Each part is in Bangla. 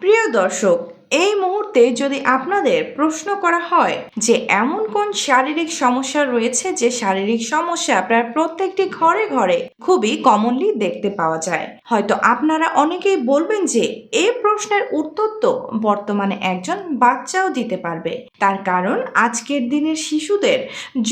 প্রিয় দর্শক এই মুহূর্তে যদি আপনাদের প্রশ্ন করা হয় যে এমন কোন শারীরিক সমস্যা রয়েছে যে শারীরিক সমস্যা প্রায় প্রত্যেকটি ঘরে ঘরে খুবই কমনলি দেখতে পাওয়া যায়, হয়তো আপনারা অনেকেই বলবেন যে এই প্রশ্নের উত্তর তো বর্তমানে একজন বাচ্চাও দিতে পারবে। তার কারণ আজকের দিনের শিশুদের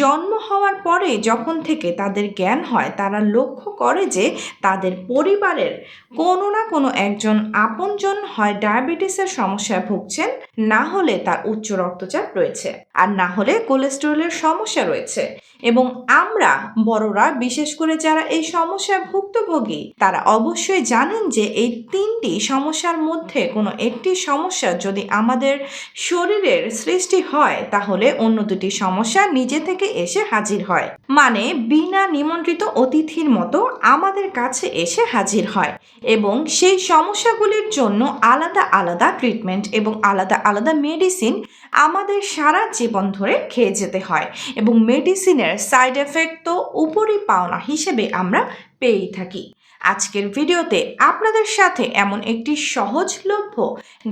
জন্ম হওয়ার পরে যখন থেকে তাদের জ্ঞান হয়, তারা লক্ষ্য করে যে তাদের পরিবারের কোনো না কোনো একজন আপনজন হয় ডায়াবেটিসের সমস্যায় ভুগছেন, না হলে তার উচ্চ রক্তচাপ রয়েছে। আর না হলে কোলেস্টেরলের সমস্যা রয়েছে। এবং আমরা বড়রা, বিশেষ করে যারা এই সমস্যায় ভুক্তভোগী, তারা অবশ্যই জানেন যে এই তিনটি সমস্যার মধ্যে কোনো একটি সমস্যা যদি আমাদের শরীরের সৃষ্টি হয়, তাহলে অন্য দুটি সমস্যা নিজে থেকে এসে হাজির হয়। মানে বিনা নিমন্ত্রিত অতিথির মতো আমাদের কাছে এসে হাজির হয়। এবং সেই সমস্যাগুলির জন্য আলাদা আলাদা ট্রিটমেন্ট এবং আলাদা আলাদা মেডিসিন আমাদের সারা জীবন ধরে খেয়ে যেতে হয় এবং মেডিসিনের সাইড এফেক্ট তো উপরই পাওনা হিসেবে আমরা পেয়েই থাকি। আজকের ভিডিওতে আপনাদের সাথে এমন একটি সহজলভ্য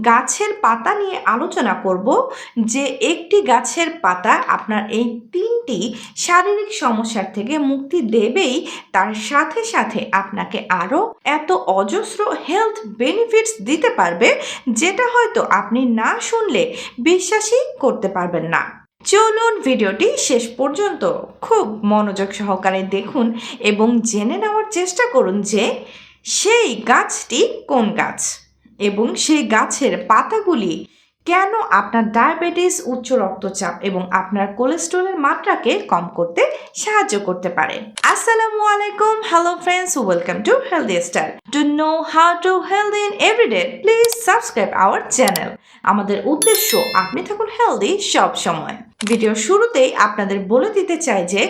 গাছের পাতা নিয়ে আলোচনা করব, যে একটি গাছের পাতা আপনার এই তিনটি শারীরিক সমস্যার থেকে মুক্তি দেবেই, তার সাথে সাথে আপনাকে আরও এত অজস্র হেলথ বেনিফিটস দিতে পারবে, যেটা হয়তো আপনি না শুনলে বিশ্বাসই করতে পারবেন না। চলুন ভিডিওটি শেষ পর্যন্ত খুব মনোযোগ সহকারে দেখুন এবং জেনে নেওয়ার চেষ্টা করুন যে সেই গাছটি কোন গাছ এবং সেই গাছের পাতাগুলি কেন আপনার ডায়াবেটিস, উচ্চ রক্তচাপ এবং আপনার কোলেস্ট্রলের মাত্রাকে কম করতে সাহায্য করতে পারে? আসসালামু আলাইকুম hello friends welcome to healthy style to know how to healthy in everyday please subscribe our channel আমাদের উদ্দেশ্য, আপনি থাকুন হেলদি সব সময়। ভিডিও শুরুতেই আপনাদের বলে দিতে চাই যে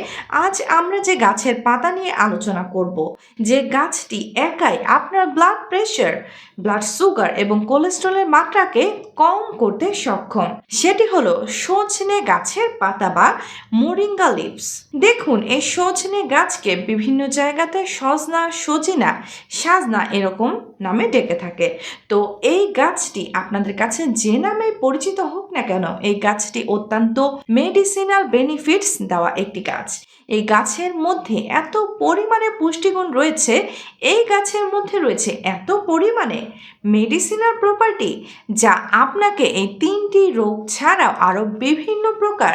আজ আমরা যে গাছের পাতা নিয়ে আলোচনা করব, যে গাছটি একাই আপনার ব্লাড প্রেশার ব্লাড সুগার এবং কোলেস্ট্রলের মাত্রাকে কম করতে সক্ষম। সেটি হলো সজনে গাছের পাতা বা মোরিঙ্গা লিভস দেখুন, এই সজনে গাছকে বিভিন্ন জায়গাতে সজনা, সজিনা, সাজনা এরকম নামে ডেকে থাকে। তো এই গাছটি আপনাদের কাছে যে নামে পরিচিত হোক না কেন, এই গাছটি অত্যন্ত মেডিসিনাল বেনিফিটস দেওয়া একটি গাছ। এই গাছের মধ্যে এত পরিমাণে পুষ্টিগুণ রয়েছে, এই গাছের মধ্যে রয়েছে এত পরিমাণে মেডিসিনাল প্রপার্টি যা আপনাকে এই তিনটি রোগ ছাড়াও আরও বিভিন্ন প্রকার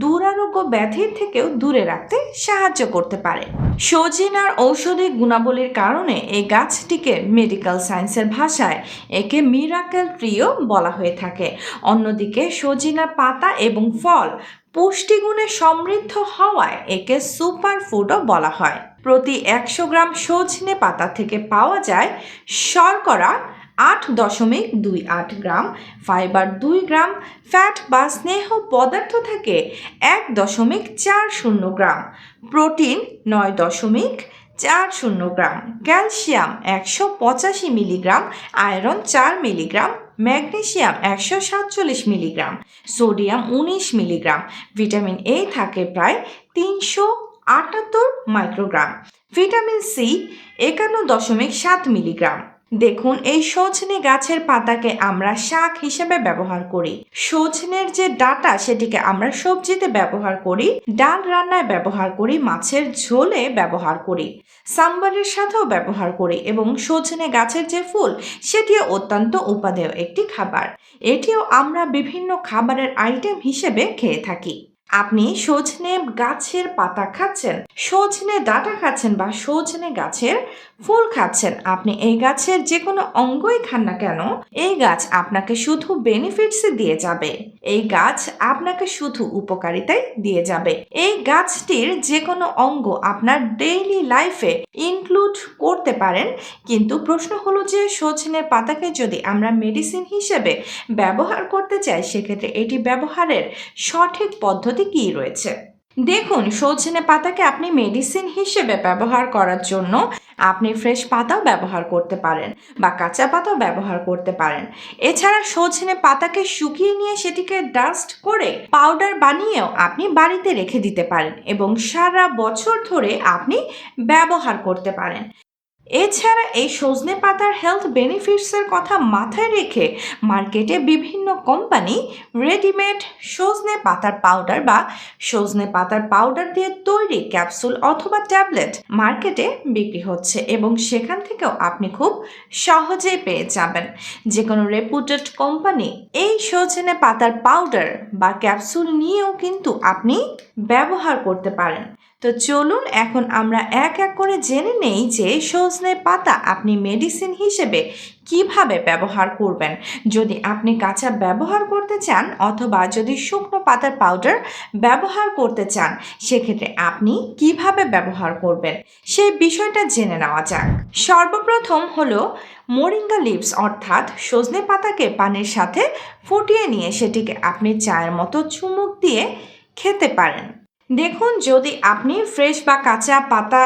দুরারোগ্য ব্যাধির থেকেও দূরে রাখতে সাহায্য করতে পারে। সজিনার ঔষধি গুণাবলীর কারণে এই গাছটিকে মেডিকেল সায়েন্সের ভাষায় একে মিরাকেল ট্রিও বলা হয়ে থাকে। অন্যদিকে সজিনার পাতা এবং ফল পুষ্টিগুণে সমৃদ্ধ হওয়ায় একে সুপার ফুডও বলা হয়। প্রতি একশো গ্রাম সজনে পাতা থেকে পাওয়া যায় শর্করা আট দশমিক দুই আট গ্রাম, ফাইবার দুই গ্রাম, ফ্যাট বা স্নেহ পদার্থ থাকে এক দশমিক চার শূন্য গ্রাম, প্রোটিন নয় দশমিক চার শূন্য গ্রাম, ক্যালসিয়াম একশো পঁচাশি মিলিগ্রাম, আয়রন চার মিলিগ্রাম ম্যাগনেশিয়াম একশো সাতচল্লিশ মিলিগ্রাম, সোডিয়াম উনিশ মিলিগ্রাম, ভিটামিন এ থাকে প্রায় তিনশো আটাত্তর মাইক্রোগ্রাম, ভিটামিন সি একান্ন দশমিক সাত মিলিগ্রাম। দেখুন, এই সজনে গাছের পাতাকে আমরা শাক হিসেবে ব্যবহার করি। সজনের যে ডাটা, সেটিকে আমরা সবজিতে ব্যবহার করি, ডাল রান্নায় ব্যবহার করি, মাছের ঝোলে ব্যবহার করি, সাম্বারের সাথেও ব্যবহার করি এবং সজনে গাছের যে ফুল, সেটিও অত্যন্ত উপাদেয় একটি খাবার। এটিও আমরা বিভিন্ন খাবারের আইটেম হিসেবে খেয়ে থাকি। আপনি সজনে গাছের পাতা খাচ্ছেন, সজনে ডাটা খাচ্ছেন বা সজনে গাছের ফুল খাচ্ছেন, আপনি এই গাছের যে কোনো অঙ্গই খান না কেন, এই গাছ আপনাকে শুধু বেনিফিটস দিয়ে যাবে। এই গাছ আপনাকে শুধু উপকারিতাই দিয়ে যাবে। এই গাছটির যে কোনো অঙ্গ আপনার ডেইলি লাইফে ইনক্লুড করতে পারেন, কিন্তু প্রশ্ন হলো যে সজনের পাতাকে যদি আমরা মেডিসিন হিসেবে ব্যবহার করতে চাই, সেক্ষেত্রে এটি ব্যবহারের সঠিক পদ্ধতি কী রয়েছে? দেখুন, সজনে পাতাকে আপনি মেডিসিন হিসেবে ব্যবহার করার জন্য আপনি ফ্রেশ পাতাও ব্যবহার করতে পারেন বা কাঁচা পাতাও ব্যবহার করতে পারেন। এছাড়া সজনে পাতাকে শুকিয়ে নিয়ে সেটিকে ডাস্ট করে পাউডার বানিয়েও আপনি বাড়িতে রেখে দিতে পারেন এবং সারা বছর ধরে আপনি ব্যবহার করতে পারেন। এছাড়া এই সজনে পাতার হেলথ বেনিফিটসের কথা মাথায় রেখে মার্কেটে বিভিন্ন কোম্পানি রেডিমেড সজনে পাতার পাউডার বা সজনে পাতার পাউডার দিয়ে তৈরি ক্যাপসুল অথবা ট্যাবলেট মার্কেটে বিক্রি হচ্ছে এবং সেখান থেকেও আপনি খুব সহজেই পেয়ে যাবেন। যে কোনো রেপুটেড কোম্পানি এই সজনে পাতার পাউডার বা ক্যাপসুল নিয়েও কিন্তু আপনি ব্যবহার করতে পারেন। তো চলুন এখন আমরা এক এক করে জেনে নেই যে সজনে পাতা আপনি মেডিসিন হিসেবে কীভাবে ব্যবহার করবেন। যদি আপনি কাঁচা ব্যবহার করতে চান অথবা যদি শুকনো পাতার পাউডার ব্যবহার করতে চান, সেক্ষেত্রে আপনি কীভাবে ব্যবহার করবেন, সেই বিষয়টা জেনে নেওয়া যাক। সর্বপ্রথম হলো মোরিঙ্গা লিভস অর্থাৎ সজনে পাতাকে পানির সাথে ফুটিয়ে নিয়ে সেটিকে আপনি চায়ের মতো চুমুক দিয়ে খেতে পারেন। দেখুন, যদি আপনি ফ্রেশ বা কাঁচা পাতা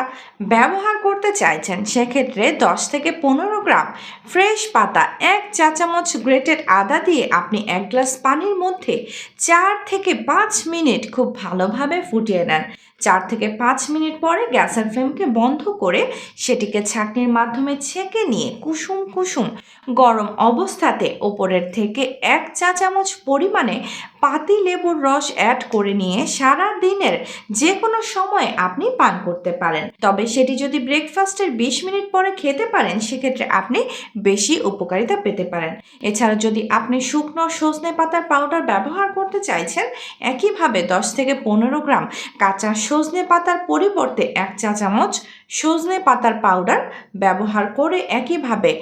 ব্যবহার করতে চাইছেন, সেক্ষেত্রে দশ থেকে পনেরো গ্রাম ফ্রেশ পাতা, এক চা চামচ গ্রেটেড আদা দিয়ে আপনি এক গ্লাস পানির মধ্যে চার থেকে পাঁচ মিনিট খুব ভালোভাবে ফুটিয়ে নেন। চার থেকে পাঁচ মিনিট পরে গ্যাসের ফ্লেমকে বন্ধ করে সেটিকে ছাঁকনির মাধ্যমে ছেঁকে নিয়ে কুসুম কুসুম গরম অবস্থাতে ওপরের থেকে এক চা চামচ পরিমাণে পাতি লেবুর রস অ্যাড করে নিয়ে সারা দিনের যে কোনো সময় আপনি পান করতে পারেন। তবে সেটি যদি ব্রেকফাস্টের বিশ মিনিট পরে খেতে পারেন, সেক্ষেত্রে আপনি বেশি উপকারিতা পেতে পারেন। এছাড়া যদি আপনি শুকনো সজনে পাতার পাউডার ব্যবহার করতে চাইছেন, একইভাবে দশ থেকে পনেরো গ্রাম কাঁচা সজনে পাতার পরিবর্তে এক চা চামচ সজনে পাতার পাউডার ব্যবহার করে একইভাবে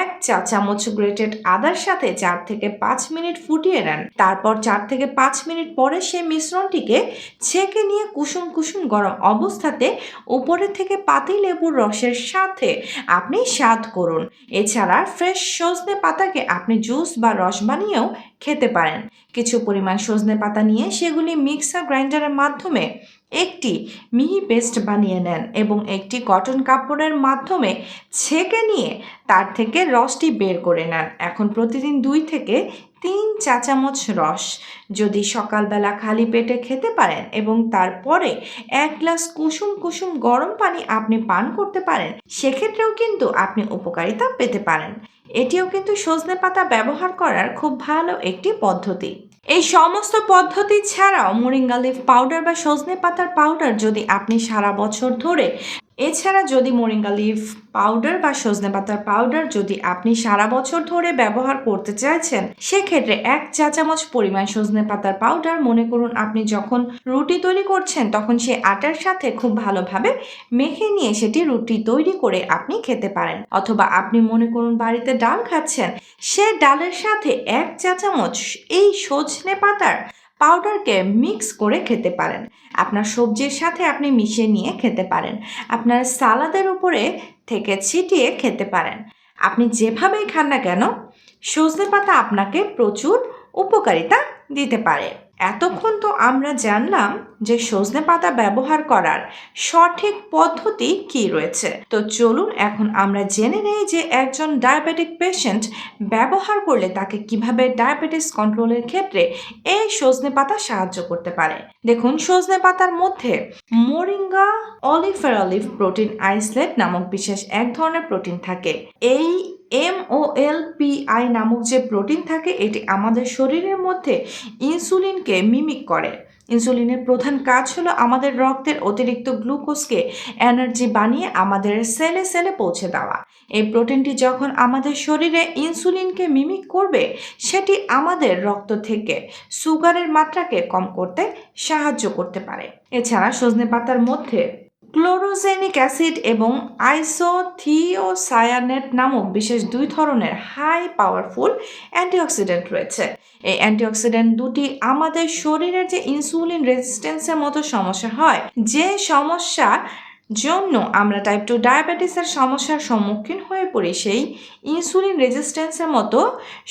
এক চা চামচ গ্রেটেড আদার সাথে চার থেকে পাঁচ মিনিট ফুটিয়ে নেন। তারপর চার থেকে পাঁচ মিনিট পরে সেই মিশ্রণটিকে ছেঁকে নিয়ে কুসুম কুসুম গরম অবস্থাতে উপরে থেকে পাতি লেবুর রসের সাথে আপনি স্বাদ করুন। এছাড়া ফ্রেশ সজনে পাতাকে আপনি জুস বা রস বানিয়েও খেতে পারেন। কিছু পরিমাণ সজনে পাতা নিয়ে সেগুলি মিক্সার গ্রাইন্ডারের মাধ্যমে একটি মিহি পেস্ট বানিয়ে নেন এবং একটি কটন কাপড়ের মাধ্যমে ছেঁকে নিয়ে তার থেকে রসটি বের করে নেন। এখন প্রতিদিন দুই থেকে তিন চা চামচ রস। যদি সকালবেলা খালি পেটে খেতে পারেন এবং তারপরে এক গ্লাস কুসুম কুসুম গরম পানি আপনি পান করতে পারেন, সেক্ষেত্রেও কিন্তু আপনি উপকারিতা পেতে পারেন। এটিও কিন্তু সজনে পাতা ব্যবহার করার খুব ভালো একটি পদ্ধতি। এই সমস্ত পদ্ধতি ছাড়াও মোরিঙ্গা লিফ পাউডার বা সজনে পাতার পাউডার যদি আপনি সারা বছর ধরে এছাড়া যদি মোরিঙ্গা লিফ পাউডার বা সজনে পাতার পাউডার যদি আপনি সারা বছর ধরে ব্যবহার করতে চাইছেন, সেক্ষেত্রে এক চা চামচ পরিমাণ সজনে পাতার পাউডার মনে করুন আপনি যখন রুটি তৈরি করছেন, তখন সে আটার সাথে খুব ভালোভাবে মেখে নিয়ে সেটি রুটি তৈরি করে আপনি খেতে পারেন। অথবা আপনি মনে করুন বাড়িতে ডাল খাচ্ছেন, সে ডালের সাথে এক চা চামচ এই সজনে পাতার পাউডারকে মিক্স করে খেতে পারেন। আপনার সবজির সাথে আপনি মিশিয়ে নিয়ে খেতে পারেন। আপনার সালাদের উপরে থেকে ছিটিয়ে খেতে পারেন। আপনি যেভাবেই খান না কেন, সজনে পাতা আপনাকে প্রচুর উপকারিতা দিতে পারে। এতক্ষণ তো আমরা জানলাম যে সজনে পাতা ব্যবহার করার সঠিক পদ্ধতি কি রয়েছে। তো চলুন এখন আমরা জেনে নেই যে একজন ডায়াবেটিক পেশেন্ট ব্যবহার করলে তাকে কীভাবে ডায়াবেটিস কন্ট্রোলের ক্ষেত্রে এই সজনে পাতা সাহায্য করতে পারে। দেখুন, সজনে পাতার মধ্যে মোরিঙ্গা অলিফেরালিভ প্রোটিন আইসলেট নামক বিশেষ এক ধরনের প্রোটিন থাকে। এই এম ও এল আই নামক যে প্রোটিন থাকে, এটি আমাদের শরীরের মধ্যে ইনসুলিনকে মিমিক করে। ইনসুলিনের প্রধান কাজ হলো আমাদের রক্তের অতিরিক্ত গ্লুকোজকে এনার্জি বানিয়ে আমাদের সেলে সেলে পৌঁছে দেওয়া। এই প্রোটিনটি যখন আমাদের শরীরে ইনসুলিনকে মিমিক করবে, সেটি আমাদের রক্ত থেকে সুগারের মাত্রাকে কম করতে সাহায্য করতে পারে। এছাড়া সজনে পাতার মধ্যে ক্লোরোজেনিক অ্যাসিড এবং আইসোথিওসায়ানেট নামক বিশেষ দুই ধরনের হাই পাওয়ারফুল অ্যান্টিঅক্সিডেন্ট রয়েছে। এই অ্যান্টিঅক্সিডেন্ট দুটি আমাদের শরীরের যে ইনসুলিন রেজিস্ট্যান্সের মতো সমস্যা হয়, যে সমস্যা জন্য আমরা টাইপ টু ডায়াবেটিসের সমস্যার সম্মুখীন হয়ে পড়ি, সেই ইনসুলিন রেজিস্ট্যান্সের মতো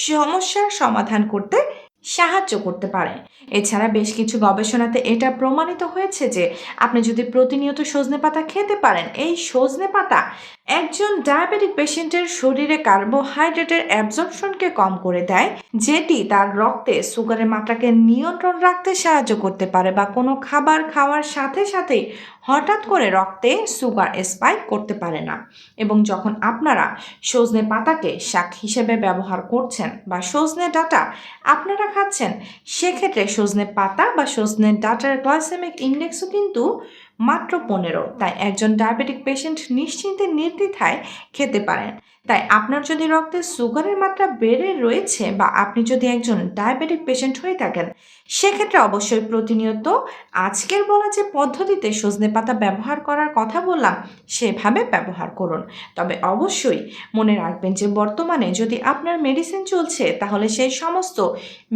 সমস্যার সমাধান করতে সাহায্য করতে পারে। এছাড়া বেশ কিছু গবেষণাতে এটা প্রমাণিত হয়েছে যে, আপনি যদি প্রতিনিয়ত সজনে পাতা খেতে পারেন, এই সজনে পাতা একজন ডায়াবেটিক পেশেন্টের শরীরে কার্বোহাইড্রেটের অ্যাবজর্পশনকে কম করে দেয়, যেটি তার রক্তে সুগারের মাত্রাকে নিয়ন্ত্রণ রাখতে সাহায্য করতে পারে বা কোনো খাবার খাওয়ার সাথে সাথেই হঠাৎ করে রক্তে সুগার স্পাইক করতে পারে না। এবং যখন আপনারা সজনে পাতাকে শাক হিসেবে ব্যবহার করছেন বা সজনে ডাটা আপনারা খাচ্ছেন সেক্ষেত্রে সজনে পাতা বা সজনে ডাটার গ্লাইসেমিক ইন্ডেক্সও কিন্তু মাত্র পনেরো। তাই একজন ডায়াবেটিক পেশেন্ট নিশ্চিন্তে নির্দ্বিধায় খেতে পারেন। তাই আপনার যদি রক্তে সুগারের মাত্রা বেড়ে রয়েছে বা আপনি যদি একজন ডায়াবেটিক পেশেন্ট হয়ে থাকেন, সেক্ষেত্রে অবশ্যই প্রতিনিয়ত আজকের বলা যে পদ্ধতিতে সজনে পাতা ব্যবহার করার কথা বললাম, সেভাবে ব্যবহার করুন। তবে অবশ্যই মনে রাখবেন যে বর্তমানে যদি আপনার মেডিসিন চলছে, তাহলে সেই সমস্ত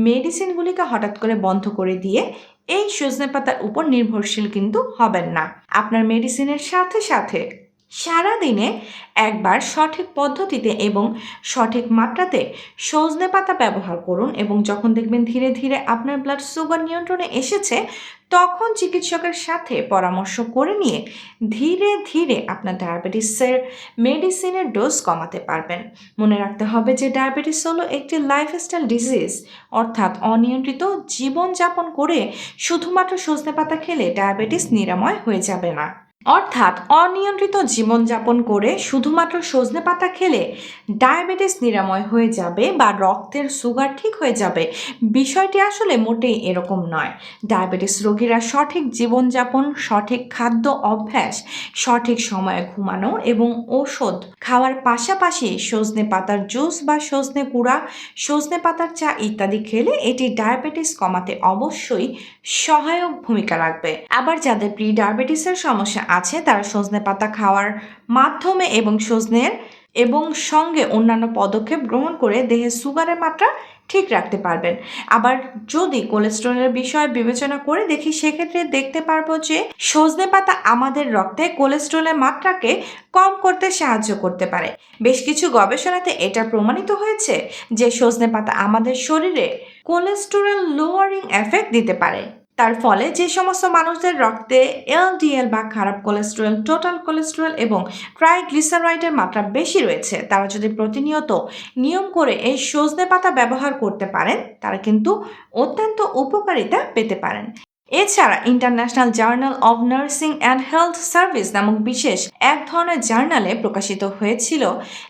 মেডিসিনগুলিকে হঠাৎ করে বন্ধ করে দিয়ে এই সজনে পাতার উপর নির্ভরশীল কিন্তু হবেন না। আপনার মেডিসিনের সাথে সাথে সারাদিনে একবার সঠিক পদ্ধতিতে এবং সঠিক মাত্রাতে সজনে পাতা ব্যবহার করুন এবং যখন দেখবেন ধীরে ধীরে আপনার ব্লাড সুগার নিয়ন্ত্রণে এসেছে, তখন চিকিৎসকের সাথে পরামর্শ করে নিয়ে ধীরে ধীরে আপনার ডায়াবেটিসের মেডিসিনের ডোজ কমাতে পারবেন। মনে রাখতে হবে যে ডায়াবেটিস হলো একটি লাইফস্টাইল ডিজিজ অর্থাৎ অনিয়ন্ত্রিত জীবনযাপন করে শুধুমাত্র সজনে পাতা খেলে ডায়াবেটিস নিরাময় হয়ে যাবে না। অর্থাৎ অনিয়ন্ত্রিত জীবনযাপন করে শুধুমাত্র সজনে পাতা খেলে ডায়াবেটিস নিরাময় হয়ে যাবে বা রক্তের সুগার ঠিক হয়ে যাবে। বিষয়টি আসলে মোটেই এরকম নয়। ডায়াবেটিস রোগীরা সঠিক জীবনযাপন, সঠিক খাদ্য অভ্যাস, সঠিক সময়ে ঘুমানো এবং ওষুধ খাওয়ার পাশাপাশি সজনে পাতার জুস বা সজনে কুড়া সজনে পাতার চা ইত্যাদি খেলে এটি ডায়াবেটিস কমাতে অবশ্যই সহায়ক ভূমিকা রাখবে। আবার যাদের প্রি ডায়াবেটিসের সমস্যা আছে তারা সজনে পাতা খাওয়ার মাধ্যমে এবং সজনের এবং সঙ্গে অন্যান্য পদক্ষেপ গ্রহণ করে দেহে সুগারের মাত্রা ঠিক রাখতে পারবেন। আবার যদি কোলেস্টেরলের বিষয় বিবেচনা করে দেখি, সেক্ষেত্রে দেখতে পারব যে সজনে পাতা আমাদের রক্তে কোলেস্টেরলের মাত্রাকে কম করতে সাহায্য করতে পারে। বেশ কিছু গবেষণাতে এটা প্রমাণিত হয়েছে যে সজনে পাতা আমাদের শরীরে কোলেস্টেরল লোয়ারিং এফেক্ট দিতে পারে। তার ফলে যে সমস্ত মানুষদের রক্তে এলডিএল বা খারাপ কোলেস্টেরল টোটাল কোলেস্টেরল এবং ট্রাইগ্লিসারাইডের মাত্রা বেশি রয়েছে, তারা যদি প্রতিনিয়ত নিয়ম করে এই সজনে পাতা ব্যবহার করতে পারেন, তারা কিন্তু অত্যন্ত উপকারিতা পেতে পারেন। এছাড়া international journal of nursing and health service নামক বিশেষ এক ধরনের জার্নালে প্রকাশিত হয়েছিল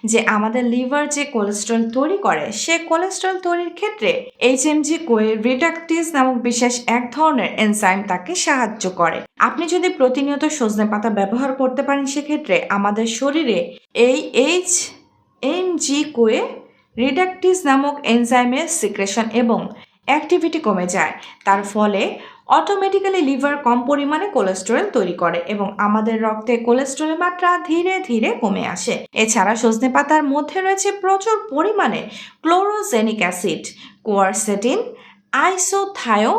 যে আমাদের লিভার যে কোলেস্ট্রল তৈরি করে, সে কোলেস্ট্রল তৈরির ক্ষেত্রে এইচ এইচএমজি কোয়ে রিডাকটিস নামক বিশেষ এক ধরনের এনজাইম তাকে সাহায্য করে। আপনি যদি প্রতিনিয়ত সজনে পাতা ব্যবহার করতে পারেন, সেক্ষেত্রে আমাদের শরীরে এই H M G CoA reductase নামক এনজাইমের সিক্রেশন এবং অ্যাক্টিভিটি কমে যায়। তার ফলে অটোমেটিক্যালি লিভার কম পরিমাণে কোলেস্টেরল তৈরি করে এবং আমাদের রক্তে কোলেস্টেরলের মাত্রা ধীরে ধীরে কমে আসে। এছাড়া সজনে পাতার মধ্যে রয়েছে প্রচুর পরিমাণে ক্লোরোজেনিক অ্যাসিড কোয়ারসেটিন আইসোথায়ো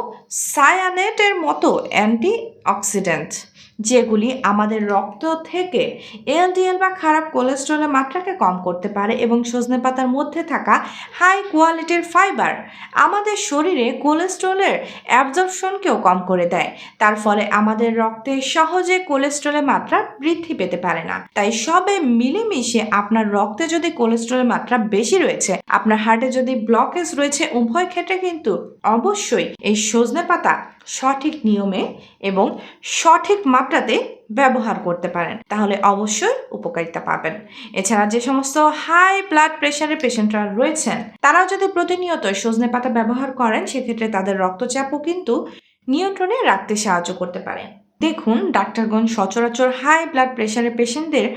সায়ানেটের মতো অ্যান্টি অক্সিডেন্ট যেগুলি আমাদের রক্ত থেকে এলডিএল বা খারাপ কোলেস্ট্রলের মাত্রাকে কম করতে পারে এবং সজনে পাতার মধ্যে থাকা হাই কোয়ালিটির ফাইবার আমাদের শরীরে কোলেস্ট্রলের অ্যাবজর্পশনকেও কম করে দেয়। তার ফলে আমাদের রক্তে সহজে কোলেস্ট্রলের মাত্রা বৃদ্ধি পেতে পারে না। তাই সবে মিলেমিশে আপনার রক্তে যদি কোলেস্ট্রলের মাত্রা বেশি রয়েছে, আপনার হার্টে যদি ব্লকেজ রয়েছে, উভয় ক্ষেত্রে কিন্তু অবশ্যই এই সজনে পাতা সঠিক নিয়মে এবং সঠিক মাত্রাতে ব্যবহার করতে পারেন। তাহলে অবশ্যই উপকারিতা পাবেন। এছাড়া যে সমস্ত হাই ব্লাড প্রেশারের পেশেন্টরা রয়েছেন, তারাও যদি প্রতিনিয়ত সজনে পাতা ব্যবহার করেন, সেক্ষেত্রে তাদের রক্তচাপও কিন্তু নিয়ন্ত্রণে রাখতে সাহায্য করতে পারে। দেখুন, ডাক্তারগণ সচরাচর হাই ব্লাড প্রেশারের পেশেন্টদের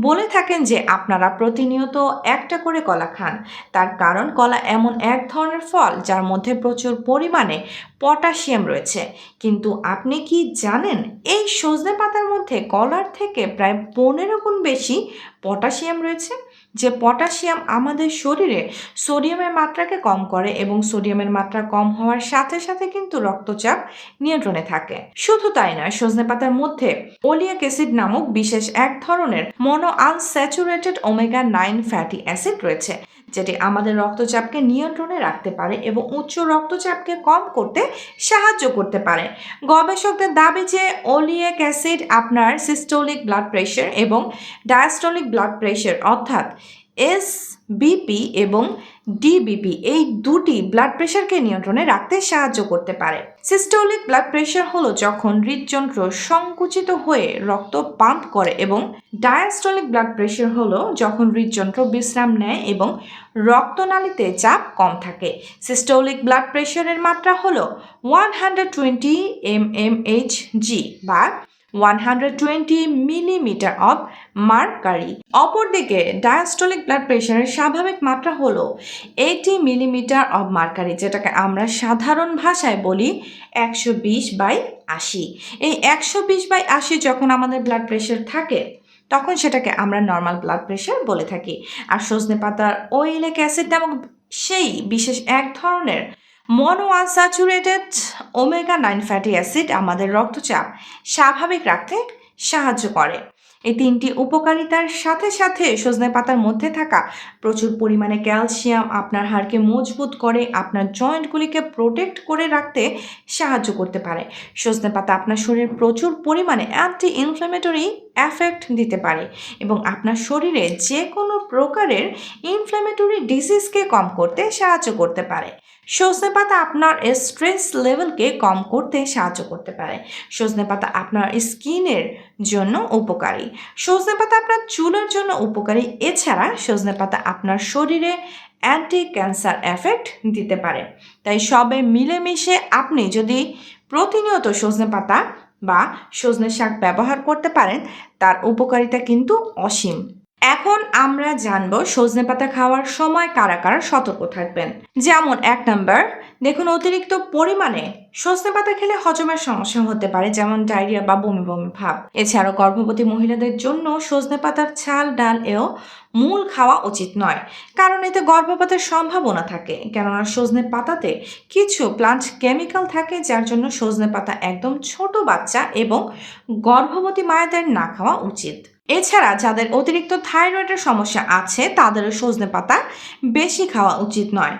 বলে থাকেন যে, আপনারা প্রতিনিয়ত একটা করে কলা খান। তার কারণ, কলা এমন এক ধরনের ফল যার মধ্যে প্রচুর পরিমাণে পটাশিয়াম রয়েছে। কিন্তু আপনি কি জানেন, এই সজনে পাতার মধ্যে কলার থেকে প্রায় পনেরো গুণ বেশি পটাশিয়াম রয়েছে? যে পটাশিয়াম আমাদের শরীরে সোডিয়ামের মাত্রাকে কম করে এবং সোডিয়ামের মাত্রা কম হওয়ার সাথে সাথে কিন্তু রক্তচাপ নিয়ন্ত্রণে থাকে। শুধু তাই নয়, সজনে পাতার মধ্যে ওলিয়াক অ্যাসিড নামক বিশেষ এক ধরনের mono unsaturated omega nine fatty acid রয়েছে যেটি আমাদের রক্তচাপকে নিয়ন্ত্রণে রাখতে পারে এবং উচ্চ রক্তচাপকে কম করতে সাহায্য করতে পারে। গবেষকদের দাবি যে ওলিয়েক অ্যাসিড আপনার সিস্টোলিক ব্লাড প্রেশার এবং ডায়াস্টোলিক ব্লাড প্রেশার অর্থাৎ এস বিপি এবং ডিবিপি এই দুটি ব্লাড প্রেশারকে নিয়ন্ত্রণে রাখতে সাহায্য করতে পারে। সিস্টোলিক ব্লাড প্রেশার হলো যখন হৃদযন্ত্র সংকুচিত হয়ে রক্ত পাম্প করে এবং ডায়াস্টোলিক ব্লাড প্রেশার হলো যখন হৃদযন্ত্র বিশ্রাম নেয় এবং রক্তনালীতে চাপ কম থাকে। সিস্টোলিক ব্লাড প্রেশারের মাত্রা হলো one hundred twenty M M H G বা one hundred twenty millimetre of mercury অপরদিকে ডায়াস্টোলিক ব্লাড প্রেশারের স্বাভাবিক মাত্রা হলো এইটি মিলিমিটার অফ মার্কারি যেটাকে আমরা সাধারণ ভাষায় বলি একশো বিশ বাই আশি। এই একশো বিশ বাই আশি যখন আমাদের ব্লাড প্রেশার থাকে, তখন সেটাকে আমরা নর্মাল ব্লাড প্রেশার বলে থাকি। আর সজনে পাতার ওইলেক অ্যাসিড নামক সেই বিশেষ এক ধরনের mono unsaturated omega nine fatty acid আমাদের রক্তচাপ স্বাভাবিক রাখতে সাহায্য করে। এই তিনটি উপকারিতার সাথে সাথে সজনে পাতার মধ্যে থাকা প্রচুর পরিমাণে ক্যালসিয়াম আপনার হাড়কে মজবুত করে, আপনার জয়েন্টগুলিকে প্রোটেক্ট করে রাখতে সাহায্য করতে পারে। সজনে পাতা আপনার শরীরে প্রচুর পরিমাণে অ্যান্টি ইনফ্ল্যামেটরি এফেক্ট দিতে পারে এবং আপনার শরীরে যে কোনো প্রকারের ইনফ্ল্যামেটরি ডিজিজকে কম করতে সাহায্য করতে পারে। সজনে পাতা আপনার স্ট্রেস লেভেলকে কম করতে সাহায্য করতে পারে। সজনে পাতা আপনার স্কিনের জন্য উপকারী। সজনে পাতা আপনার চুলের জন্য উপকারী। এছাড়া সজনে পাতা আপনার শরীরে অ্যান্টি ক্যান্সার এফেক্ট দিতে পারে। তাই সবে মিলেমিশে আপনি যদি প্রতিনিয়ত সজনে পাতা বা সজনে শাক ব্যবহার করতে পারেন, তার উপকারিতা কিন্তু অসীম। এখন আমরা জানব সজনে পাতা খাওয়ার সময় কারা কারা সতর্ক থাকবেন। যেমন এক নাম্বার, দেখুন অতিরিক্ত পরিমাণে সজনে পাতা খেলে হজমের সমস্যা হতে পারে, যেমন ডায়রিয়া বা বমি বমি ভাব। এছাড়াও গর্ভবতী মহিলাদের জন্য সজনে পাতার ছাল, ডাল এও মূল খাওয়া উচিত নয়, কারণ এতে গর্ভপাতের সম্ভাবনা থাকে। কেননা সজনে পাতাতে কিছু প্লান্ট কেমিক্যাল থাকে, যার জন্য সজনে পাতা একদম ছোট বাচ্চা এবং গর্ভবতী মায়েদের না খাওয়া উচিত। এছাড়া যাদের অতিরিক্ত থাইরয়েডের সমস্যা আছে, তাদেরও সজনে পাতা বেশি খাওয়া উচিত নয়।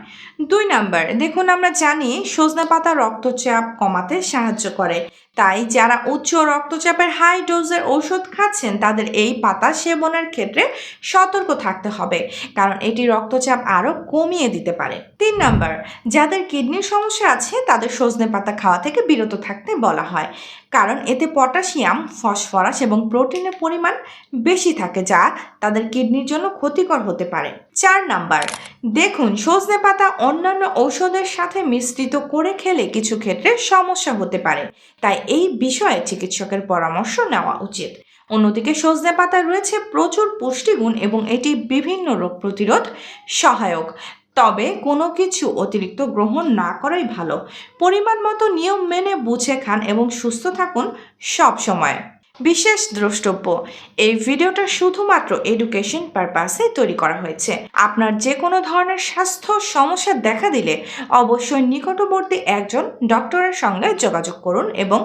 দুই নাম্বার, দেখুন আমরা জানি সজনে পাতা রক্তচাপ কমাতে সাহায্য করে। তাই যারা উচ্চ রক্তচাপের হাই ডোজের ঔষধ খাচ্ছেন, তাদের এই পাতা সেবনের ক্ষেত্রে সতর্ক থাকতে হবে। কারণ এটি রক্তচাপ আরও কমিয়ে দিতে পারে। তিন নাম্বার, যাদের কিডনির সমস্যা আছে, তাদের সজনে পাতা খাওয়া থেকে বিরত থাকতে বলা হয়। কারণ এতে পটাশিয়াম, ফসফরাস এবং প্রোটিনের পরিমাণ বেশি থাকে, যা তাদের কিডনির জন্য ক্ষতিকর হতে পারে। চার নাম্বার। দেখুন, সজনে পাতা অন্যান্য ঔষধের সাথে মিশ্রিত করে খেলে কিছু ক্ষেত্রে সমস্যা হতে পারে। তাই এই বিষয়ে চিকিৎসকের পরামর্শ নেওয়া উচিত। অন্যদিকে, সজনে পাতায় রয়েছে প্রচুর পুষ্টিগুণ এবং এটি বিভিন্ন রোগ প্রতিরোধ সহায়ক। তবে কোনো কিছু অতিরিক্ত গ্রহণ না করাই ভালো। পরিমাণ মতো নিয়ম মেনে বুঝে খান এবং সুস্থ থাকুন সব সময় বিশেষ দ্রষ্টব্য, এই ভিডিওটা শুধুমাত্র এডুকেশন পারপাসে তৈরি করা হয়েছে। আপনার যে কোনো ধরনের স্বাস্থ্য সমস্যা দেখা দিলে অবশ্যই নিকটবর্তী একজন ডক্টরের সঙ্গে যোগাযোগ করুন এবং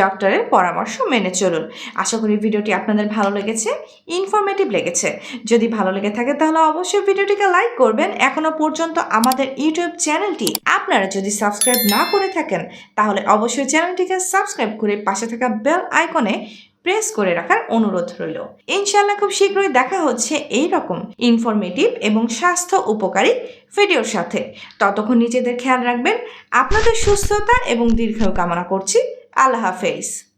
ডক্টরের পরামর্শ মেনে চলুন। আশা করি ভিডিওটি আপনাদের ভালো লেগেছে ইনফরমেটিভ লেগেছে। যদি ভালো লেগে থাকে তাহলে অবশ্যই ভিডিওটিকে লাইক করবেন। এখনও পর্যন্ত আমাদের ইউটিউব চ্যানেলটি আপনারা যদি সাবস্ক্রাইব না করে থাকেন, তাহলে অবশ্যই চ্যানেলটিকে সাবস্ক্রাইব করে পাশে থাকা বেল আইকনে প্রেস করে রাখার অনুরোধ রইল। ইনশাল্লাহ খুব শীঘ্রই দেখা হচ্ছে এই রকম ইনফরমেটিভ এবং স্বাস্থ্য উপকারী ভিডিওর সাথে। ততক্ষণ নিজেদের খেয়াল রাখবেন। আপনাদের সুস্থতা এবং দীর্ঘ কামনা করছি। আল্লাহ হাফেজ।